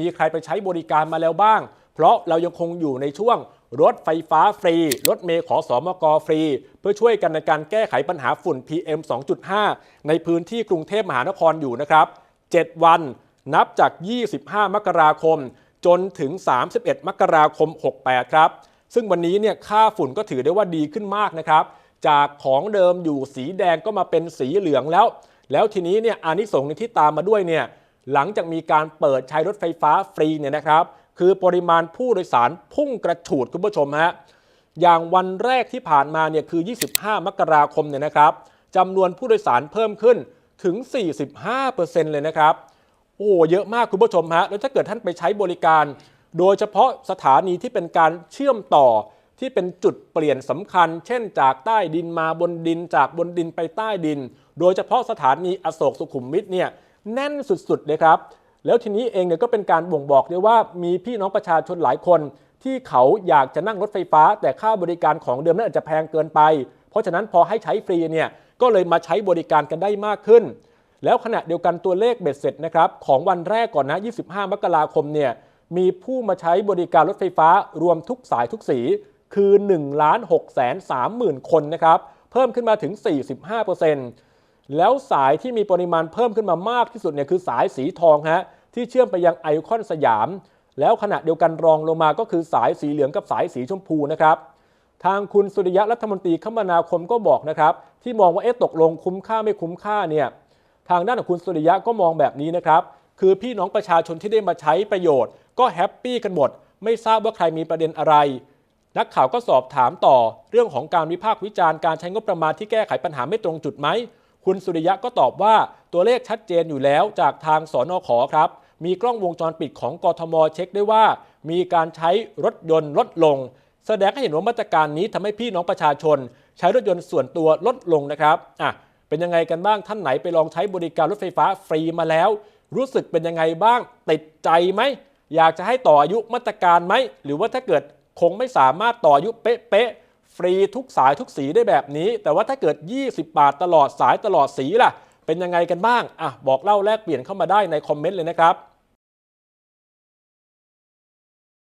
มีใครไปใช้บริการมาแล้วบ้าง เพราะเรายังคงอยู่ในช่วงรถไฟฟ้าฟรี รถเมล์ขอสอมกฟรี เพื่อช่วยกันในการแก้ไขปัญหาฝุ่น PM 2.5 ในพื้นที่กรุงเทพมหานครอยู่นะครับ 7 วันนับจาก 25 มกราคม จนถึง 31 มกราคม 68 ครับ ซึ่งวันนี้เนี่ยค่าฝุ่นก็ถือได้ว่าดีขึ้นมากนะครับ จากของเดิมอยู่สีแดงก็มาเป็นสีเหลืองแล้ว แล้วทีนี้เนี่ยอานิสงส์ที่ตามมาด้วยเนี่ย หลังจากมีการเปิดใช้รถไฟฟ้าฟรีเนี่ยนะครับ คือปริมาณผู้โดยสารพุ่งกระฉูดคุณผู้ชมฮะอย่างวันแรกที่ผ่านมาเนี่ยคือ 25 มกราคมเนี่ยนะครับจำนวนผู้โดยสารเพิ่มขึ้นถึง 45%เลยนะครับ โอ้เยอะมากคุณผู้ชมฮะแล้วถ้าเกิดท่านไปใช้บริการ โดยเฉพาะสถานีที่เป็นการเชื่อมต่อที่เป็นจุดเปลี่ยนสำคัญ เช่น จากใต้ดินมาบนดินจากบนดินไปใต้ดิน โดยเฉพาะสถานีอโศกสุขุมวิทเนี่ย แน่นสุดๆเลยครับ แล้วทีนี้เองเนี่ยก็เป็นการบ่งบอกด้วยว่ามีพี่น้องประชาชนหลายคน ที่เขาอยากจะนั่งรถไฟฟ้า แต่ค่าบริการของเดิมนั้นอาจจะแพงเกินไป เพราะฉะนั้นพอให้ใช้ฟรีเนี่ยก็เลยมาใช้บริการกันได้มากขึ้น แล้วขณะเดียวกันตัวเลขเบ็ดเสร็จนะครับของวันแรกก่อนนะ 25 มกราคมเนี่ยมีผู้มาใช้บริการรถไฟฟ้ารวมทุกสายทุกสีคือ1ล้าน6แสน3หมื่นคนนะครับ เพิ่มขึ้นมาถึง 45% แล้วสายที่มีปริมาณเพิ่มขึ้นมามากที่สุดเนี่ยคือสายสีทองฮะที่เชื่อมไปยังไอคอนสยาม แล้วขณะเดียวกันรองลงมาก็คือสายสีเหลืองกับสายสีชมพูนะครับทางคุณสุริยะรัฐมนตรีคมนาคมก็บอกนะครับ ที่มองว่าเอ๊ะตกลงคุ้มค่าไม่คุ้มค่าเนี่ยทางด้านของคุณสุริยะก็มองแบบนี้นะครับ คือพี่น้องประชาชนที่ได้มาใช้ประโยชน์ ก็แฮปปี้กันหมด ไม่ทราบว่าใครมีประเด็นอะไร นักข่าวก็สอบถามต่อเรื่องของการวิพากษ์วิจารณ์การใช้งบประมาณที่แก้ไขปัญหาไม่ตรงจุดไหม คุณสุริยะก็ตอบว่าตัวเลขชัดเจนอยู่แล้วจากทางสอนอขอครับ มีกล้องวงจรปิดของกทมเช็คได้ว่า มีการใช้รถยนต์ลดลง แสดงให้เห็นว่ามาตรการนี้ทำให้พี่น้องประชาชน ใช้รถยนต์ส่วนตัวลดลงนะครับอะเป็นยังไงกันบ้างท่านไหนไปลองใช้บริการรถไฟฟ้าฟรีมาแล้ว รู้สึกเป็นยังไงบ้างติดใจไหมอยากจะให้ต่ออายุมาตรการไหมหรือว่าถ้าเกิดคงไม่สามารถต่ออายุเป๊ะ ฟรีทุกสายทุกสีได้แบบนี้ แต่ว่าถ้าเกิด 20 บาทตลอดสายตลอดสีล่ะ เป็นยังไงกันบ้างอะบอกเล่าแลกเปลี่ยนเข้ามาได้ในคอมเมนต์เลยนะครับ